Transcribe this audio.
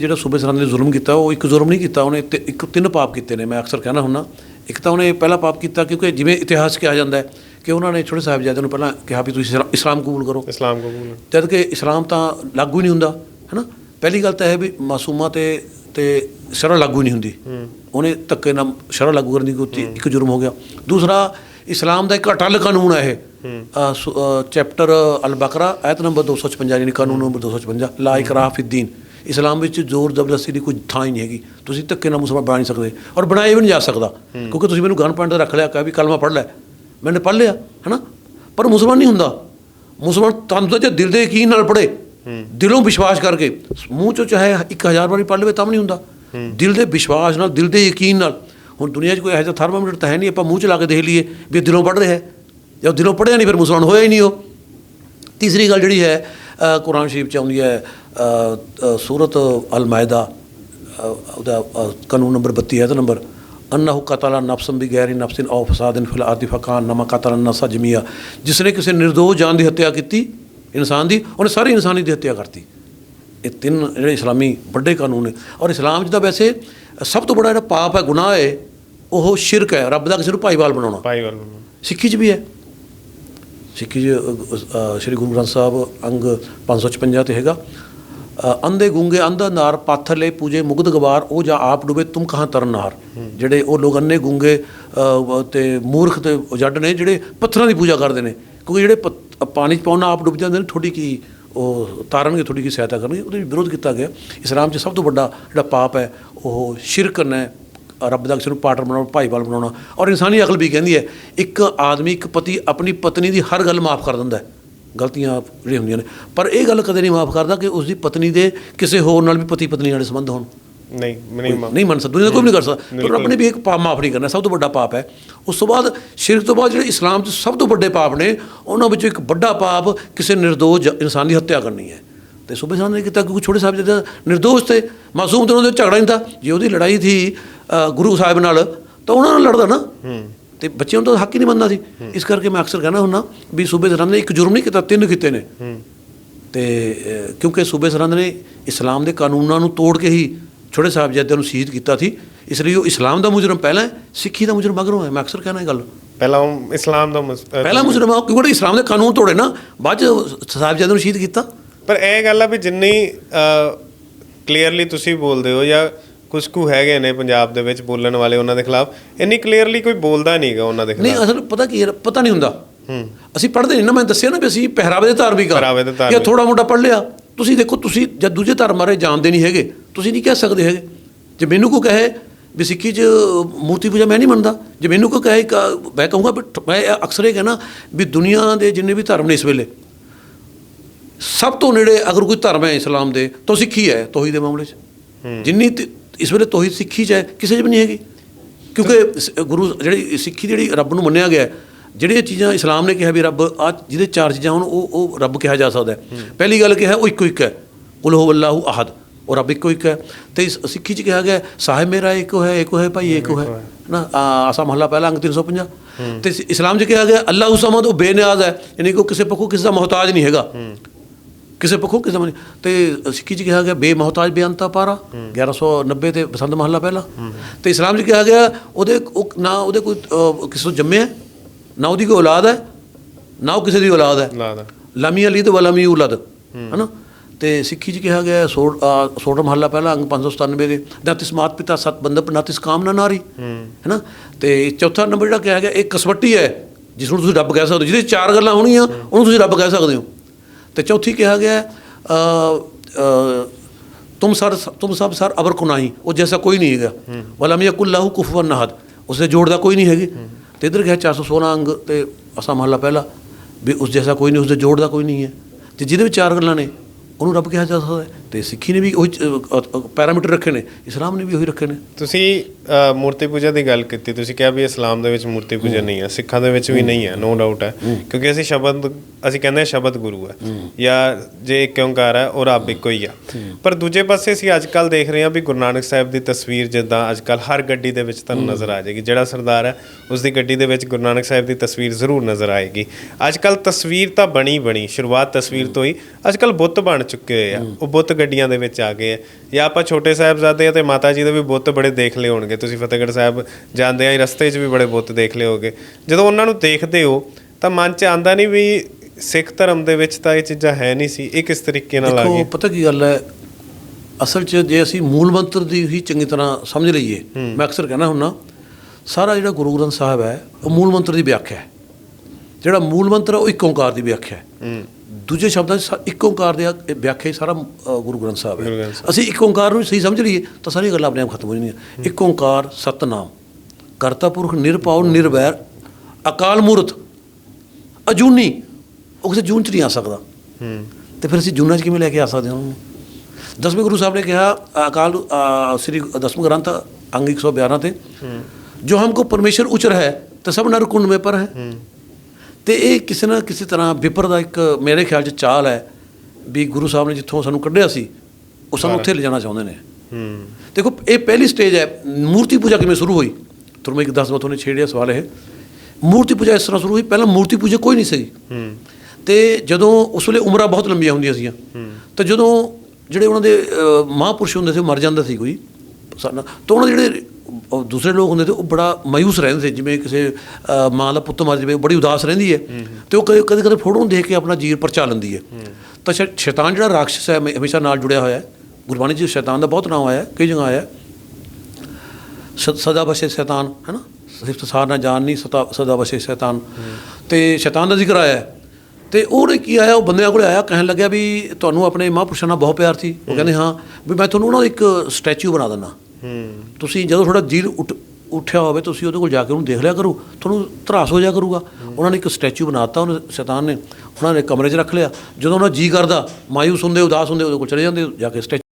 ਜਿਹੜਾ ਸੂਬੇ ਸਰਹੰਦ ਨੇ ਜ਼ੁਲਮ ਕੀਤਾ ਉਹ ਇੱਕ ਜ਼ੁਲਮ ਨਹੀਂ ਕੀਤਾ ਉਹਨੇ ਇੱਕ ਤਿੰਨ ਪਾਪ ਕੀਤੇ ਨੇ ਮੈਂ ਅਕਸਰ ਕਹਿਣਾ ਹੁੰਦਾ। ਇੱਕ ਤਾਂ ਉਹਨੇ ਪਹਿਲਾ ਪਾਪ ਕੀਤਾ ਕਿਉਂਕਿ ਜਿਵੇਂ ਇਤਿਹਾਸ ਕਿਹਾ ਜਾਂਦਾ ਹੈ ਕਿ ਉਹਨਾਂ ਨੇ ਛੋਟੇ ਸਾਹਿਬਜ਼ਾਦਿਆਂ ਨੂੰ ਪਹਿਲਾਂ ਕਿਹਾ ਵੀ ਤੁਸੀਂ ਇਸਲਾਮ ਕਬੂਲ ਕਰੋ। ਇਸਲਾਮ ਕਬੂਲ। ਜਦ ਕਿ ਇਸਲਾਮ ਤਾਂ ਲਾਗੂ ਨਹੀਂ ਹੁੰਦਾ ਹੈਨਾ? ਪਹਿਲੀ ਗੱਲ ਤਾਂ ਇਹ ਵੀ ਮਾਸੂਮਾਂ ਤੇ ਤੇ ਸ਼ਰਅ ਲਾਗੂ ਨਹੀਂ ਹੁੰਦੀ। ਉਹਨੇ ਧੱਕੇ ਨਾਲ ਸ਼ਰਅ ਲਾਗੂ ਕਰਨ ਦੀ ਕੀਤੀ ਇੱਕ ਜੁਰਮ ਹੋ ਗਿਆ। ਦੂਸਰਾ ਇਸਲਾਮ ਦਾ ਇੱਕ ਅਟੱਲ ਕਾਨੂੰਨ ਹੈ ਇਹ। ਚੈਪਟਰ ਅਲ ਬਕਰਾ ਆਇਤ ਨੰਬਰ 256 ਯਾਨੀ ਕਾਨੂੰਨ ਨੰਬਰ 256 ਲਾ ਇਕਰਾਹ ਫਿਦ ਇਸਲਾਮ ਵਿੱਚ ਜ਼ੋਰ ਜ਼ਬਰਦਸਤੀ ਦੀ ਕੋਈ ਥਾਂ ਹੀ ਨਹੀਂ ਹੈਗੀ। ਤੁਸੀਂ ਧੱਕੇ ਨਾਲ ਮੁਸਲਮਾਨ ਬਣਾ ਨਹੀਂ ਸਕਦੇ ਔਰ ਬਣਾਏ ਵੀ ਨਹੀਂ ਜਾ ਸਕਦਾ। ਕਿਉਂਕਿ ਤੁਸੀਂ ਮੈਨੂੰ ਗਨ ਪੁਆਇੰਟ ਤੇ ਰੱਖ ਲਿਆ ਕਹਾਂ ਵੀ ਕਲਮਾ ਪੜ੍ਹ ਲੈ। ਮੈंने ਪੜ੍ਹ ਲਿਆ ਹੈਨਾ? ਪਰ ਮੁਸਲਮਾਨ ਨਹੀਂ ਹੁੰਦਾ। ਮੁਸਲਮਾਨ ਤੁਹਾਨੂੰ ਤਾਂ ਜੇ ਦਿਲ ਦੇ ਯਕੀਨ ਨਾਲ ਪੜ੍ਹੇ ਦਿਲੋਂ ਵਿਸ਼ਵਾਸ ਕਰਕੇ ਮੂੰਹ ਚੋਂ ਚਾਹੇ 1000 ਵਾਰੀ ਪੜ੍ਹ ਲਵੇ ਤਾਂ ਵੀ ਨਹੀਂ ਹੁੰਦਾ। ਦਿਲ ਦੇ ਵਿਸ਼ਵਾਸ ਨਾਲ ਦਿਲ ਦੇ ਯਕੀਨ ਨਾਲ। ਹੁਣ ਦੁਨੀਆ 'ਚ ਕੋਈ ਇਹੋ ਜਿਹਾ ਥਰਮਾਮੀਟਰ ਤਾਂ ਹੈ ਨਹੀਂ ਆਪਾਂ ਮੂੰਹ 'ਚ ਲਾ ਕੇ ਦੇਖ ਲਈਏ ਵੀ ਦਿਲੋਂ ਪੜ੍ਹ ਰਿਹਾ ਹੈ। ਜੇ ਦਿਲੋਂ ਪੜ੍ਹਿਆ ਨਹੀਂ ਫਿਰ ਮੁਸਲਮਾਨ ਹੋਇਆ ਹੀ ਨਹੀਂ ਉਹ। ਤੀਸਰੀ ਗੱਲ ਜਿਹੜੀ ਹੈ ਕੁਰਾਨ ਸ਼ਰੀਫ ਚ ਆਉਂਦੀ ਹੈ ਸੂਰਤ ਅਲ ਮਾਇਦਾ ਅ, ਉਹਦਾ ਕਾਨੂੰਨ ਨੰਬਰ 32 ਹੈ ਤਾਂ ਨੰਬਰ। ਅੰਨਹੁ ਕਤਲਾ ਨਫਸਨ ਵੀ ਗੈਰੀ ਨਫਸਿਨ ਔ ਫਸਾਦਨ ਫਿਲ ਆਰਦੀ ਫਕਾਨ ਨਮਾ ਕਤਲਾ ਨਸਾ ਜਮੀਆ। ਜਿਸ ਨੇ ਕਿਸੇ ਨਿਰਦੋਸ਼ ਜਾਨ ਦੀ ਹੱਤਿਆ ਕੀਤੀ ਇਨਸਾਨ ਦੀ ਉਹਨੇ ਸਾਰੀ ਇਨਸਾਨੀ ਦੀ ਹੱਤਿਆ ਕਰਤੀ। ਇਹ ਤਿੰਨ ਜਿਹੜੇ ਇਸਲਾਮੀ ਵੱਡੇ ਕਾਨੂੰਨ ਨੇ। ਔਰ ਇਸਲਾਮ 'ਚ ਤਾਂ ਵੈਸੇ ਸਭ ਤੋਂ ਬੜਾ ਜਿਹੜਾ ਪਾਪ ਹੈ ਗੁਨਾਹ ਹੈ ਉਹ ਸ਼ਿਰਕ ਹੈ। ਰੱਬ ਦਾ ਕਿਸੇ ਨੂੰ ਭਾਈਵਾਲ ਬਣਾਉਣਾ। ਭਾਈਵਾਲ ਨੂੰ ਸਿੱਖੀ 'ਚ ਵੀ ਹੈ। ਸਿੱਖੀ 'ਚ ਸ੍ਰੀ ਗੁਰੂ ਗ੍ਰੰਥ ਸਾਹਿਬ ਅੰਗ 556 ਤੇ ਹੈਗਾ। ਅ, ਅੰਧੇ ਗੂੰਗੇ ਅੰਧਾ ਨਾਰ ਪਾਥਰ ਲੈ ਪੂਜੇ ਮੁਗਧ ਗਵਾਰ ਉਹ ਜਾਂ ਆਪ ਡੁਬੇ ਤੁਮ ਕਹਾਂ ਤਰਨ ਜਿਹੜੇ ਉਹ ਲੋਕ ਅੰਨੇ ਗੁੰਗੇ ਅ, ਤੇ ਮੂਰਖ ਤੇ ਜੱਡ ਨੇ ਜਿਹੜੇ ਪੱਥਰਾਂ ਦੀ ਪੂਜਾ ਕਰਦੇ ਨੇ। ਕਿਉਂਕਿ ਜਿਹੜੇ ਪੱਥ- ਪਾਣੀ 'ਚ ਪਾਉਣਾ ਆਪ ਡੁੱਬ ਜਾਂਦੇ ਨੇ ਥੋੜੀ ਕੀ ਉਹ ਤਾਰਨਗੇ ਥੋੜੀ ਕੀ ਸਹਾਇਤਾ ਕਰਨਗੇ। ਉਹਦੇ ਵਿਰੋਧ ਕੀਤਾ ਗਿਆ। ਇਸਲਾਮ 'ਚ ਸਭ ਤੋਂ ਵੱਡਾ ਜਿਹੜਾ ਪਾਪ ਹੈ ਉਹ ਸ਼ਿਰਕ ਕਰਨਾ ਹੈ ਰੱਬ ਦਾ ਕਿਸੇ ਨੂੰ ਪਾਰਟਨਰ ਬਣਾਉਣਾ ਭਾਈਵਾਲ ਬਣਾਉਣਾ। ਔਰ ਇਨਸਾਨੀ ਅਕਲ ਵੀ ਕਹਿੰਦੀ ਹੈ ਇੱਕ ਆਦਮੀ ਇੱਕ ਪਤੀ ਆਪਣੀ ਪਤਨੀ ਦੀ ਹਰ ਗੱਲ ਮਾਫ ਕਰ ਦਿੰਦਾ ਹੈ। ਗਲਤੀਆਂ ਜਿਹੜੀਆਂ ਹੁੰਦੀਆਂ ਨੇ। ਪਰ ਇਹ ਗੱਲ ਕਦੇ ਨਹੀਂ ਮਾਫ ਕਰਦਾ ਕਿ ਉਸ ਦੀ ਪਤਨੀ ਦੇ ਕਿਸੇ ਹੋਰ ਨਾਲ ਵੀ ਪਤੀ ਪਤਨੀ ਵਾਲੇ ਸੰਬੰਧ ਹੋਣ। ਨਹੀਂ ਨਹੀਂ ਮੰਨ- ਨਹੀਂ ਮੰਨ ਸਕਦਾ। ਦੁਨੀਆ ਕੋਈ ਨਹੀਂ ਕਰ ਸਕਦਾ। ਪਰ ਰੱਬ ਨੇ ਵੀ ਇੱਕ ਪਾਪ ਮਾਫ ਨਹੀਂ ਕਰਨਾ ਸਭ ਤੋਂ ਵੱਡਾ ਪਾਪ ਹੈ। ਉਸ ਤੋਂ ਬਾਅਦ ਸ਼ਿਰਕ ਤੋਂ ਬਾਅਦ ਜਿਹੜੇ ਇਸਲਾਮ 'ਚ ਸਭ ਤੋਂ ਵੱਡੇ ਪਾਪ ਨੇ ਉਹਨਾਂ ਵਿੱਚੋਂ ਇੱਕ ਵੱਡਾ ਪਾਪ ਕਿਸੇ ਨਿਰਦੋਸ਼ ਇਨਸਾਨ ਦੀ ਹੱਤਿਆ ਕਰਨੀ ਹੈ। ਤੇ ਸੂਬੇ ਸਾਹਿਬ ਨੇ ਕੀਤਾ ਕਿਉਂਕਿ ਛੋਟੇ ਸਾਹਿਬ ਜਿਹਦਾ ਨਿਰਦੋਸ਼ ਤੇ ਮਾਸੂਮ ਤੇ ਉਹਨਾਂ ਦੇ ਝਗੜਾ ਨਹੀਂ ਤਾਂ ਜੇ ਉਹਦੀ ਲੜਾਈ ਸੀ ਗੁਰੂ ਸਾਹਿਬ ਨਾਲ ਤਾਂ ਉਹਨਾਂ ਨਾਲ ਲੜਦਾ ਨਾ। ਤੇ ਬੱਚਿਆਂ ਨੂੰ ਤਾਂ ਹੱਕ ਹੀ ਨਹੀਂ ਮੰਨਦਾ ਸੀ। ਇਸ ਕਰਕੇ ਮੈਂ ਅਕਸਰ ਕਹਿੰਦਾ ਹੁੰਨਾ ਵੀ ਸੂਬੇ ਸਰਹੰਦ ਨੇ ਇੱਕ ਜੁਰਮ ਨਹੀਂ ਕੀਤਾ ਤਿੰਨ ਕੀਤੇ ਨੇ। ਤੇ ਕਿਉਂਕਿ ਸੂਬੇ ਸਰਹੰਦ ਨੇ ਇਸਲਾਮ ਦੇ ਕਾਨੂੰਨਾਂ ਨੂੰ ਤੋੜ ਕੇ ਹੀ ਛੋਟੇ ਸਾਹਿਬਜ਼ਾਦਿਆਂ ਨੂੰ ਸ਼ਹੀਦ ਕੀਤਾ ਸੀ। ਇਸ ਲਈ ਉਹ ਇਸਲਾਮ ਦਾ ਮੁਜਰਮ ਪਹਿਲਾਂ ਹੈ ਸਿੱਖੀ ਦਾ ਮੁਜਰਮ ਮਗਰੋਂ ਹੈ। ਮੈਂ ਅਕਸਰ ਕਹਿਣਾ ਇਹ ਗੱਲ। ਪਹਿਲਾਂ ਇਸਲਾਮ ਦਾ ਪਹਿਲਾ ਮੁਜਰਮ ਕਿਉਂਕਿ ਇਸਲਾਮ ਦੇ ਕਾਨੂੰਨ ਤੋੜੇ ਨਾ ਬਾਅਦ ਚ ਸਾਹਿਬਜ਼ਾਦਿਆਂ ਨੂੰ ਸ਼ਹੀਦ ਕੀਤਾ। ਪਰ ਇਹ ਗੱਲ ਆ ਵੀ ਜਿੰਨੀ ਕਲੀਅਰਲੀ ਤੁਸੀਂ ਬੋਲਦੇ ਹੋ ਜਾਂ ਕੁਝ ਕੁ ਹੈਗੇ ਨੇ ਪੰਜਾਬ ਦੇ ਵਿੱਚ ਬੋਲਣ ਵਾਲੇ ਉਹਨਾਂ ਦੇ ਖਿਲਾਫ ਇੰਨੀ ਕਲੀਅਰਲੀ ਕੋਈ ਬੋਲਦਾ ਨਹੀਂਗਾ ਉਹਨਾਂ ਦੇ ਨਹੀਂ ਖਿਲਾਫ। ਅਸਲ ਪਤਾ ਕੀ ਹੈ ਪਤਾ ਨਹੀਂ ਹੁੰਦਾ। ਅਸੀਂ ਪੜ੍ਹਦੇ ਨਹੀਂ ਨਾ ਮੈਂ ਦੱਸਿਆ ਨਾ ਵੀ ਅਸੀਂ ਪਹਿਰਾਵੇ ਦੇ ਧਾਰਮਿਕ ਆ ਪਹਿਰਾਵੇ ਦੇ ਜਾਂ ਧਾਰਮਿਕ। ਥੋੜਾ ਮੋਟਾ ਪੜ੍ਹ ਲਿਆ। ਤੁਸੀਂ ਦੇਖੋ ਤੁਸੀਂ ਜਦ ਦੂਜੇ ਧਰਮ ਬਾਰੇ ਜਾਣਦੇ ਨਹੀਂ ਹੈਗੇ। ਤੁਸੀਂ ਨਹੀਂ ਕਹਿ ਸਕਦੇ ਹੈਗੇ। ਜੇ ਮੈਨੂੰ ਕੋ ਕਹੇ ਵੀ ਸਿੱਖੀ 'ਚ ਮੂਰਤੀ ਪੂਜਾ ਮੈਂ ਨਹੀਂ ਮੰਨਦਾ। ਜੇ ਮੈਨੂੰ ਕੋ ਕਹੇ ਕਿ- ਮੈਂ ਕਹੂੰਗਾ ਵੀ ਠ- ਮੈਂ ਇਹ ਅਕਸਰ ਇਹ ਕਹਿਣਾ ਵੀ ਦੁਨੀਆ ਦੇ ਜਿੰਨੇ ਵੀ ਧਰਮ ਨੇ ਇਸ ਵੇਲੇ ਸਭ ਤੋਂ ਨੇੜੇ ਅਗਰ ਕੋਈ ਧਰਮ ਹੈ ਇਸਲਾਮ ਦੇ ਤਾਂ ਸਿੱਖੀ ਹੈ ਤੋਹੀ ਦੇ ਮਾਮਲੇ 'ਚ। ਜਿੰਨੀ ਤ- ਇਸ ਵੇਲੇ ਤੋਹੀ ਸਿੱਖੀ 'ਚ ਹੈ ਕਿਸੇ 'ਚ ਵੀ ਨਹੀਂ ਹੈਗੀ। ਕਿਉਂਕਿ ਗੁਰੂ ਜਿਹੜੀ ਸਿੱਖੀ ਜਿਹੜੀ ਰੱਬ ਨੂੰ ਮੰਨਿਆ ਗਿਆ ਹੈ, ਜਿਹੜੀਆਂ ਚੀਜ਼ਾਂ ਇਸਲਾਮ ਨੇ ਕਿਹਾ ਵੀ ਰੱਬ ਆ ਜਿਹਦੇ ਚਾਰ ਚੀਜ਼ਾਂ ਹੋਣ ਉਹ ਉਹ ਰੱਬ ਕਿਹਾ ਜਾ ਸਕਦਾ ਪਹਿਲੀ ਗੱਲ ਕਿਹਾ ਉਹ ਇੱਕੋ ਇੱਕ ਹੈ। ਕੁਲ ਹੁ ਅੱਲਾਹੁ ਅਹਦ ਉਹ ਰੱਬ ਇੱਕੋ ਇੱਕ ਹੈ। ਤੇ ਇਸ ਸਿੱਖੀ 'ਚ ਕਿਹਾ ਗਿਆ ਸਾਹਿਬ ਮੇਰਾ ਇੱਕੋ ਹੈ ਇੱਕੋ ਹੈ ਭਾਈ ਇੱਕੋ ਹੈ। ਨਾ ਆਸਾ ਮਹੱਲਾ ਪਹਿਲਾ ਅੰਗ 350 ਤੇ ਇਸ- ਇਸਲਾਮ 'ਚ ਕਿਹਾ ਗਿਆ ਅੱਲਾਹ ਉਸਮਦ ਉਹ ਬੇਨਿਆਜ਼ ਹੈ। ਯਾਨੀ ਕਿ ਉਹ ਕਿਸੇ ਪੱਖੋਂ ਕਿਸੇ ਦਾ ਮੁਹਤਾਜ ਨਹੀਂ ਹੈਗਾ। ਕਿਸੇ ਪੱਖੋਂ ਕਿਸੇ ਨਹੀਂ ਤੇ ਸਿੱਖੀ 'ਚ ਕਿਹਾ ਗਿਆ ਬੇਮੁਹਤਾਜ ਬੇਅੰਤਾ ਪਾਰਾ 1190 ਤੇ ਬਸੰਤ ਮਹੱਲਾ ਪਹਿਲਾ। ਤੇ ਇਸਲਾਮ 'ਚ ਕਿਹਾ ਗਿਆ ਉਹਦੇ ਉਹ ਨਾ ਉਹਦੇ ਕੋਈ ਕਿਸੇ ਤੋਂ ਜੰਮਿਆ ਨਾ ਉਹਦੀ ਕੋਈ ਔਲਾਦ ਹੈ ਨਾ ਉਹ ਕਿਸੇ ਦੀ ਔਲਾਦ ਹੈ। ਲਮੀ ਅਲੀ ਤੇ ਵਲਮੀ ਉਲਦ ਹਨਾ? ਤੇ ਸਿੱਖੀ 'ਚ ਕਿਹਾ ਗਿਆ ਸੋੜ ਮਹੱਲਾ ਪਹਿਲਾ ਅੰਗ 597 ਦੇ ਦਾਤਿਸ ਮਾਤ ਪਿਤਾ ਸਤ ਬੰਦਪ ਨਾਤਿਸ ਕਾਮ ਨਾ ਨਾਰੀ ਹੈਨਾ? ਤੇ ਚੌਥਾ ਨੰਬਰ ਜਿਹੜਾ ਕਿਹਾ ਗਿਆ ਇਹ ਕਸਵੱਟੀ ਹੈ ਜਿਸ ਨੂੰ ਤੁਸੀਂ ਰੱਬ ਕਹਿ ਸਕਦੇ ਹੋ। ਜਿਹਦੇ ਚਾਰ ਗੱਲਾਂ ਹੋਣਗੀਆਂ ਉਹਨੂੰ ਤੁਸੀਂ ਰੱਬ ਕਹਿ ਸਕਦੇ ਹੋ। ਤੇ ਚੌਥੀ ਕਿਹਾ ਗਿਆ ਅ, ਤੁਮ ਸਰ ਤੁਮ ਸਭ ਸਰ ਅਬਰ ਕੁਨਾਹੀ ਉਹ ਜੈਸਾ ਕੋਈ ਨਹੀਂ ਹੈਗਾ। ਵਲਮ ਯਕੁਲ ਲਹੂ ਕੁਫਵਨ ਨਹਦ ਉਸੇ ਜੋੜ ਦਾ ਕੋਈ ਨਹੀਂ ਹੈਗੀ। ਤੇ ਇਧਰ ਗਿਆ 416 ਅੰਗ ਤੇ ਅਸਾ ਮਹੱਲਾ ਪਹਿਲਾ ਵੀ ਉਸ ਜੈਸਾ ਕੋਈ ਨਹੀਂ ਉਸਦੇ ਜੋੜ ਦਾ ਕੋਈ ਨਹੀਂ ਹੈ। ਤੇ ਜਿਹਦੇ ਵਿੱਚ ਚਾਰ ਗੱਲਾਂ ਨੇ ਉਹਨੂੰ ਰੱਬ ਕਿਹਾ ਜਾ ਸਕਦਾ ਹੈ। ਤੇ ਸਿੱਖੀ ਨੇ ਵੀ ਉਹੀ ਪੈਰਾਮੀਟਰ ਰੱਖੇ ਨੇ ਇਸਲਾਮ ਨੇ ਵੀ ਉਹੀ ਰੱਖੇ ਨੇ। ਤੁਸੀਂ ਮੂਰਤੀ ਪੂਜਾ ਦੀ ਗੱਲ ਕੀਤੀ ਤੁਸੀਂ ਕਿਹਾ ਵੀ ਇਸਲਾਮ ਦੇ ਵਿੱਚ ਮੂਰਤੀ ਪੂਜਾ ਨਹੀਂ ਹੈ ਸਿੱਖਾਂ ਦੇ ਵਿੱਚ ਵੀ ਨਹੀਂ ਹੈ ਨੋ ਡਾਊਟ ਹੈ। ਕਿਉਂਕਿ ਅਸੀਂ ਸ਼ਬਦ ਅਸੀਂ ਕਹਿੰਦੇ ਹਾਂ ਸ਼ਬਦ ਗੁਰੂ ਹੈ। ਜਾਂ ਜੇ ਇੱਕ ਓੰਕਾਰ ਹੈ ਉਹ ਰੱਬ ਇੱਕੋ ਹੀ ਆ। ਪਰ ਦੂਜੇ ਪਾਸੇ ਅਸੀਂ ਅੱਜ ਕੱਲ ਦੇਖ ਰਹੇ ਹਾਂ ਵੀ ਗੁਰੂ ਨਾਨਕ ਸਾਹਿਬ ਦੀ ਤਸਵੀਰ ਜਿੱਦਾਂ ਅੱਜ ਕੱਲ ਹਰ ਗੱਡੀ ਦੇ ਵਿੱਚ ਤੁਹਾਨੂੰ ਨਜ਼ਰ ਆ ਜਾਏਗੀ। ਜਿਹੜਾ ਸਰਦਾਰ ਹੈ ਉਸ ਦੀ ਗੱਡੀ ਦੇ ਵਿੱਚ ਗੁਰੂ ਨਾਨਕ ਸਾਹਿਬ ਦੀ ਤਸਵੀਰ ਜ਼ਰੂਰ ਨਜ਼ਰ ਆਏਗੀ। ਅੱਜ ਕੱਲ ਤਸਵੀਰ ਤਾਂ ਬਣੀ ਬਣੀ ਸ਼ੁਰੂਆਤ ਤਸਵੀਰ ਤੋਂ ਹੀ ਅੱਜ ਕੱਲ ਬੁੱਤ ਬਣ ਚੁੱਕੇ ਹੋਏ ਆ ਉਹ ਬੁੱਤ ਗੱਡੀਆਂ ਦੇ ਵਿੱਚ ਆ ਗਏ ਆ। ਜਾਂ ਆਪਾਂ ਛੋਟੇ ਸਾਹਿਬਜ਼ਾਦੇ ਅਤੇ ਮਾਤਾ ਜੀ ਦੇ ਵੀ ਬੁੱਤ ਬੜੇ ਦੇਖ ਲਏ ਹੋਣਗੇ। ਤੁਸੀਂ ਫਤਿਹਗੜ੍ਹ ਸਾਹਿਬ ਜਾਂਦੇ ਆ ਰਸਤੇ 'ਚ ਵੀ ਬੜੇ ਬੁੱਤ ਦੇਖ ਲਏ ਹੋਗੇ। ਜਦੋਂ ਉਹਨਾਂ ਨੂੰ ਦੇਖਦੇ ਹੋ ਤਾਂ ਮਨ 'ਚ ਆਂਦਾ ਨਹੀਂ ਵੀ ਸਿੱਖ ਧਰਮ ਦੇ ਵਿੱਚ ਤਾਂ ਇਹ ਚੀਜ਼ਾਂ ਹੈ ਨਹੀਂ ਸੀ। ਇਹ ਕਿਸ ਤਰੀਕੇ ਨਾਲ ਆ ਦੇਖੋ ਗਈ ਪਤਾ ਕੀ ਗੱਲ ਹੈ? ਅਸਲ 'ਚ ਜੇ ਅਸੀਂ ਮੂਲ ਮੰਤਰ ਦੀ ਹੀ ਚੰਗੀ ਤਰ੍ਹਾਂ ਸਮਝ ਲਈਏ ਮੈਂ ਅਕਸਰ ਕਹਿੰਦਾ ਹੁੰਨਾ ਸਾਰਾ ਜਿਹੜਾ ਗੁਰੂ ਗ੍ਰੰਥ ਸਾਹਿਬ ਹੈ ਉਹ ਮੂਲ ਮੰਤਰ ਦੀ ਵਿਆਖਿਆ ਹੈ। ਜਿਹੜਾ ਮੂਲ ਮੰਤਰ ਹੈ ਉਹ ਇੱਕ ਓੰਕਾਰ ਦੀ ਵਿਆਖਿਆ ਹੂੰ। ਦੂਜੇ ਸ਼ਬਦਾਂ 'ਚ ਇੱਕ ਓੰਕਾਰ ਦੀ ਵਿਆਖਿਆ ਹੀ ਸਾਰਾ ਗੁਰੂ ਗ੍ਰੰਥ ਸਾਹਿਬ ਹੈ। ਅਸੀਂ ਇੱਕ ਓੰਕਾਰ ਨੂੰ ਸਹੀ ਸਮਝ ਲਈਏ ਤਾਂ ਸਾਰੀਆਂ ਗੱਲਾਂ ਆਪਣੇ ਆਪ ਖਤਮ ਹੋ ਜਾਣਗੀਆਂ ਇੱਕ ਓੰਕਾਰ ਸਤਨਾਮ ਕਰਤਾ ਪੁਰਖ ਨਿਰਭਉ ਨਿਰਵੈਰ ਅਕਾਲ ਮੂਰਤ ਅਜੂਨੀ ਉਹ ਕਿਸੇ ਜੂਨ ਚ ਨਹੀਂ ਆ ਸਕਦਾ। ਹੂੰ। ਤੇ ਫਿਰ ਅਸੀਂ ਜੂਨਾਂ 'ਚ ਕਿਵੇਂ ਲੈ ਕੇ ਆ ਸਕਦੇ ਹਾਂ ਉਹਨੂੰ? ਦਸਵੇਂ ਗੁਰੂ ਸਾਹਿਬ ਨੇ ਕਿਹਾ ਅਕਾਲ ਸ੍ਰੀ ਦਸਮ ਗ੍ਰੰਥ ਅੰਗ 112 ਤੇ ਜੋ ਹਮਕੋ ਪਰਮੇਸ਼ਰ ਉਚਰ ਹੈ ਤੇ ਸਭ ਨਰ ਕੁੰਡ ਮੇ ਪਰ ਹੈ। ਤੇ ਇਹ ਕਿਸੇ ਨਾ ਕਿਸੇ ਤਰ੍ਹਾਂ ਵਿਪਰ ਦਾ ਇੱਕ ਮੇਰੇ ਖਿਆਲ 'ਚ ਚਾਲ ਹੈ ਵੀ ਗੁਰੂ ਸਾਹਿਬ ਨੇ ਜਿੱਥੋਂ ਸਾਨੂੰ ਕੱਢਿਆ ਸੀ ਉਹ ਸਾਨੂੰ ਉੱਥੇ ਲਿਜਾਣਾ ਚਾਹੁੰਦੇ ਨੇ। ਹੂੰ। ਦੇਖੋ ਇਹ ਪਹਿਲੀ ਸਟੇਜ ਹੈ। ਮੂਰਤੀ ਪੂਜਾ ਕਿਵੇਂ ਸ਼ੁਰੂ ਹੋਈ? ਤੁਹਾਨੂੰ ਇੱਕ ਦੱਸ ਮੈਂ ਤੁਹਾਨੂੰ ਛੇੜਿਆ ਸਵਾਲ ਇਹ। ਮੂਰਤੀ ਪੂਜਾ ਇਸ ਤਰ੍ਹਾਂ ਸ਼ੁਰੂ ਹੋਈ ਪਹਿਲਾਂ ਮੂਰਤੀ ਪੂਜਾ ਕੋਈ ਨਹੀਂ ਸੀ ਹੂੰ। ਤੇ ਜਦੋਂ ਉਸ ਵੇਲੇ ਉਮਰਾਂ ਬਹੁਤ ਲੰਬੀਆਂ ਹੁੰਦੀਆਂ ਸੀਗੀਆਂ। ਤੇ ਜਦੋਂ ਜਿਹੜੇ ਉਹਨਾਂ ਦੇ ਮਹਾਂਪੁਰਸ਼ ਹੁੰਦੇ ਸੀ ਉਹ ਮਰ ਜਾਂਦਾ ਸੀ ਕੋਈ। ਸਾਨਾ ਤਾਂ ਉਹਨਾਂ ਦੇ ਜਿਹੜੇ ਅ, ਦੂਸਰੇ ਲੋਕ ਹੁੰਦੇ ਤੇ ਉਹ ਬੜਾ ਮਾਯੂਸ ਰਹਿੰਦੇ ਸੀ ਜਿਵੇਂ ਕਿਸੇ ਮਾਂ ਦਾ ਪੁੱਤ ਮਰ ਜਾਵੇ ਬੜੀ ਉਦਾਸ ਰਹਿੰਦੀ ਹੈ। ਤੇ ਉਹ ਕਦੇ ਕਦੇ ਫੋਟੋ ਨੂੰ ਦੇਖ ਕੇ ਆਪਣਾ ਜੀਰ ਪਰਚਾ ਲੈਂਦੀ ਹੈ। ਤਾਂ ਸ਼ੈਤਾਨ ਜਿਹੜਾ ਰਾਖਸ਼ ਹੈ ਹਮੇ- ਹਮੇਸ਼ਾ ਨਾਲ ਜੁੜਿਆ ਹੋਇਆ ਹੈ। ਗੁਰਬਾਣੀ 'ਚ ਸ਼ੈਤਾਨ ਦਾ ਬਹੁਤ ਨਾਮ ਆਇਆ ਹੈ ਕਈ ਜਗ੍ਹਾ ਆਇਆ ਸਦਾ ਬਸੇ ਸ਼ੈਤਾਨ ਹੈ ਨਾ? ਸਿਫਤ ਸਾਰ ਨਾ ਜਾਣ ਨਹੀਂ ਸਦਾ ਬਸੇ ਸ਼ੈਤਾਨ। ਤੇ ਸ਼ੈਤਾਨ ਦਾ ਜ਼ਿਕਰ ਆਇਆ। ਤੇ ਉਹਨੇ ਕੀ ਆਇਆ ਉਹ ਬੰਦਿਆਂ ਕੋਲ ਆਇਆ ਕਹਿਣ ਲੱਗਿਆ ਵੀ ਤੁਹਾਨੂੰ ਆਪਣੇ ਮਹਾਂਪੁਰਸ਼ਾਂ ਨਾਲ ਬਹੁਤ ਪਿਆਰ ਸੀ। ਉਹ ਕਹਿੰਦੇ ਹਾਂ ਵੀ ਮੈਂ ਤੁਹਾਨੂੰ ਉਹਨਾਂ ਦਾ ਇੱਕ ਸਟੈਚੂ ਬਣਾ ਦਿੰਦਾ। ਹੂੰ। ਤੁਸੀਂ ਜਦੋਂ ਥੋੜਾ ਜੀਲ ਉੱਠ ਉੱਠਿਆ ਹੋਵੇ ਤੁਸੀਂ ਉਹਦੇ ਕੋਲ ਜਾ ਕੇ ਉਹਨੂੰ ਦੇਖ ਲਿਆ ਕਰੋ। ਤੁਹਾਨੂੰ ਧਰਾਸ ਹੋ ਜਾ ਕਰੂਗਾ। ਉਹਨਾਂ ਨੇ ਇੱਕ ਸਟੈਚੂ ਬਣਾਤਾ ਉਹਨੇ ਸ਼ੈਤਾਨ ਨੇ। ਉਹਨਾਂ ਨੇ ਕਮਰੇ 'ਚ ਰੱਖ ਲਿਆ। ਜਦੋਂ ਉਹਨਾਂ ਜੀ ਕਰਦਾ ਮਾਯੂਸ ਹੁੰਦੇ ਉਦਾਸ ਹੁੰਦੇ ਉਹਦੇ ਕੋਲ ਚਲੇ ਜਾਂਦੇ ਜਾ ਕੇ ਸਟੈਚੂ